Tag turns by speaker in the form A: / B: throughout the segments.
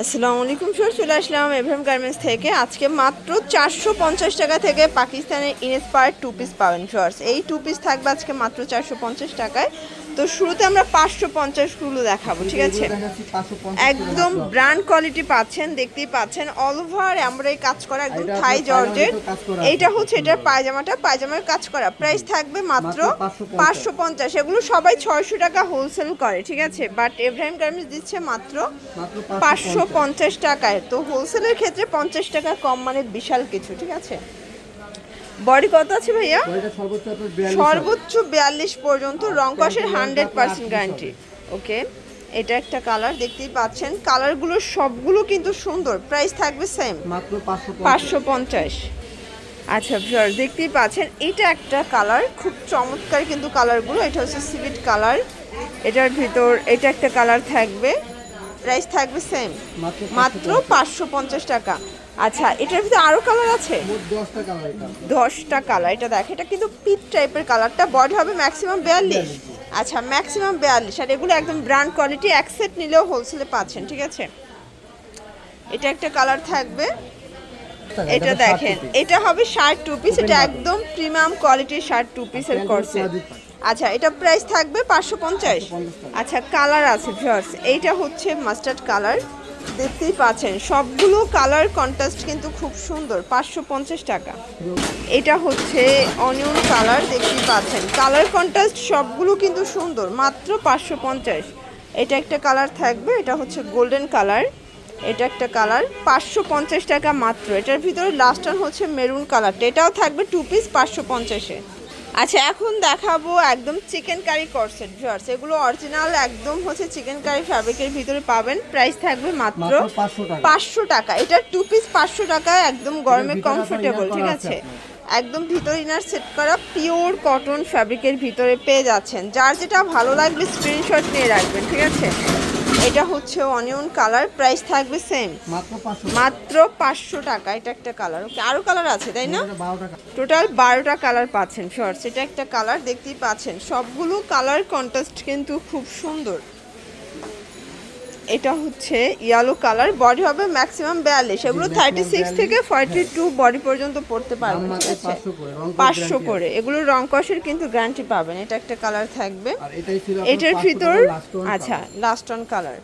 A: আসসালামু আলাইকুম সর চলে আসলাম এভএম গার্মেন্টস থেকে। আজকে মাত্র চারশো পঞ্চাশ টাকা থেকে পাকিস্তানের ইনস্পায়ার টু পিস পাবেন শর্টস এই টু পিস থাকবে আজকে মাত্র চারশো পঞ্চাশ টাকায়। তো শুরুতে আমরা পাঁচশো পঞ্চাশগুলো দেখাবো ঠিক আছে? একদম ব্র্যান্ড কোয়ালিটি পাচ্ছেন দেখতেই পাচ্ছেন। অল ওভার আমরা এই কাজ করা একদম থাই জর্জের এইটা হচ্ছে এটার পায়জামাটা পায়জামার কাজ করা। প্রাইস থাকবে মাত্র
B: মাত্র 550
A: পাঁচশো পঞ্চাশ। এগুলো সবাই ছয়শো টাকা হোলসেল করে ঠিক আছে? বাট এভরাইম গার্মেন্টস দিচ্ছে মাত্র
B: মাত্র
A: পাঁচশো পঞ্চাশ। টাকায়। তো হোলসেলের ক্ষেত্রে পঞ্চাশ টাকা কম মানে বিশাল কিছু ঠিক আছে? বডি কত আছে ভাইয়া?
B: সর্বোচ্চ আপনার 42
A: সর্বোচ্চ বিয়াল্লিশ পর্যন্ত রং কষের হান্ড্রেড পার্সেন্ট
B: 38
A: গ্যারান্টি ওকে এটা একটা কালার দেখতেই পাচ্ছেন। কালারগুলো সবগুলো কিন্তু সুন্দর। প্রাইস থাকবে সেম পাঁচশো পঞ্চাশ। আচ্ছা ভিউয়ার দেখতেই পাচ্ছেন এটা একটা কালার খুব চমৎকার কিন্তু কালারগুলো এটা হচ্ছে সিভিট কালার এটার ভিতর এটা একটা কালার থাকবে। প্রাইস থাকবে সেম
B: মাত্র
A: পাঁচশো পঞ্চাশ টাকা। আচ্ছা এটার ভিতরে আরও কালার আছে?
B: মোট 10 টাকা এটা
A: দশটা কালার এটা দেখ এটা কিন্তু পিট টাইপের কালারটা বডি হবে ম্যাক্সিমাম বিয়াল্লিশ। আচ্ছা ম্যাক্সিমাম বিয়াল্লিশ। আর এগুলো একদম ব্র্যান্ড কোয়ালিটি এক সেট নিলেও হোলসেলে পাচ্ছেন ঠিক আছে? এটা একটা কালার থাকবে। এটা দেখেন এটা হবে শার্ট টু পিস এটা একদম প্রিমিয়াম কোয়ালিটির শার্ট টু পিসের করছে আচ্ছা এটা প্রাইস থাকবে পাঁচশো পঞ্চাশ। আচ্ছা কালার আছে ভিউয়ার্স এইটা হচ্ছে মাস্টার্ড কালার দেখতেই পাচ্ছেন সবগুলো কালার কন্ট্রাস্ট কিন্তু খুব সুন্দর পাঁচশো পঞ্চাশ টাকা। এটা হচ্ছে অনিয়ন কালার দেখতেই পাচ্ছেন। কালার কন্ট্রাস্ট সবগুলো কিন্তু সুন্দর মাত্র পাঁচশো পঞ্চাশ। এটা একটা কালার থাকবে এটা হচ্ছে গোল্ডেন কালার এটা একটা কালার পাঁচশো পঞ্চাশ টাকা মাত্র। এটার ভিতরে লাস্ট হচ্ছে মেরুন কালারটা এটাও থাকবে টু পিস পাঁচশো পঞ্চাশে। আচ্ছা এখন দেখাবো একদম চিকেন কারি করসেট ভিউয়ার্স এগুলো অরিজিনাল একদম হচ্ছে চিকেন কারি ফ্যাব্রিকের ভিতরে পাবেন। প্রাইস থাকবে মাত্র
B: মাত্র 500 টাকা।
A: পাঁচশো টাকা। এটা টু পিস পাঁচশো টাকা একদম গরমে কমফোর্টেবল ঠিক আছে?
B: আছে
A: একদম ভিতর ইনার সেট করা পিওর কটন ফ্যাব্রিকের ভিতরে পেয়ে যাচ্ছেন। যার যেটা ভালো লাগবে স্ক্রিনশট নিয়ে রাখবেন ঠিক আছে? এটা হচ্ছে অনিয়ন কালার প্রাইস থাকবে সেম
B: মাত্র 500
A: মাত্র পাঁচশো টাকা এটা একটা কালার ওকে আরও কালার আছে তাই না?
B: 12 টাকা
A: টোটাল বারোটা কালার পাচ্ছেন শর্টস এটা একটা কালার দেখতেই পাচ্ছেন। সবগুলো কালার কন্ট্রাস্ট কিন্তু খুব সুন্দর। এটা হচ্ছে ইয়েলো কালার বডি হবে ম্যাক্সিমাম বিয়াল্লিশ। এগুলো থার্টি সিক্স থেকে ফর্টি টু বডি পর্যন্ত পড়তে পারবেন ঠিক আছে?
B: 500 করে রং
A: পাঁচশো করে। এগুলো রং কষের কিন্তু গ্যারান্টি পাবেন এটা একটা কালার থাকবে। এটার ভিতর আচ্ছা লাস্ট অন কালার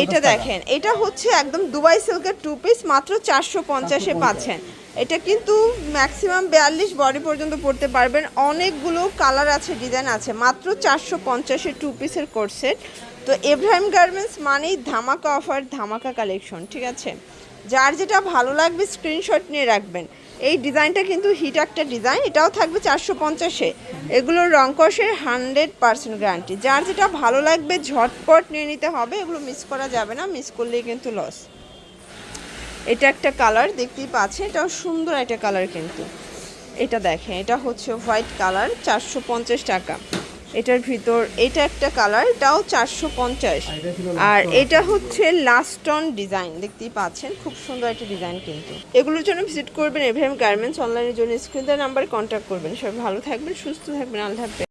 A: এইটা দেখেন এটা হচ্ছে একদম দুবাই সিল্কের টু পিস মাত্র চারশো পঞ্চাশে পাচ্ছেন। এটা কিন্তু ম্যাক্সিমাম বিয়াল্লিশ বডি পর্যন্ত পড়তে পারবেন। অনেকগুলো কালার আছে ডিজাইন আছে মাত্র চারশো পঞ্চাশে টু পিসের কোর্স সেট তো এব্রাহিম গার্মেন্টস মানেই ধামাকা অফার ধামাকা কালেকশন ঠিক আছে? যার যেটা ভালো লাগবে স্ক্রিনশট নিয়ে রাখবেন। এই ডিজাইনটা কিন্তু হিট একটা ডিজাইন, এটাও থাকবে চারশো পঞ্চাশে। এগুলোর রং কষের হান্ড্রেড পার্সেন্ট গ্যারান্টি যার যেটা ভালো লাগবে, ঝটপট নিয়ে নিতে হবে, এগুলো মিস করা যাবে না মিস করলেই কিন্তু লস এটা একটা কালার দেখতেই পাচ্ছেন, এটাও সুন্দর একটা কালার কিন্তু। এটা দেখেন, এটা হচ্ছে হোয়াইট কালার চারশো পঞ্চাশ টাকা। এটার ভিতর, এটা একটা কালার এটাও চারশো পঞ্চাশ।
B: আর এটা
A: হচ্ছে লাস্ট অন ডিজাইন দেখতেই পাচ্ছেন, খুব সুন্দর একটা ডিজাইন কিন্তু। এগুলোর জন্য ভিজিট করবেন এভিএম গার্মেন্টস অনলাইনের জন্য, স্ক্রিন দেওয়ার নাম্বারে কন্ট্যাক্ট করবেন। সবাই ভালো থাকবেন, সুস্থ থাকবেন, আল্লাহ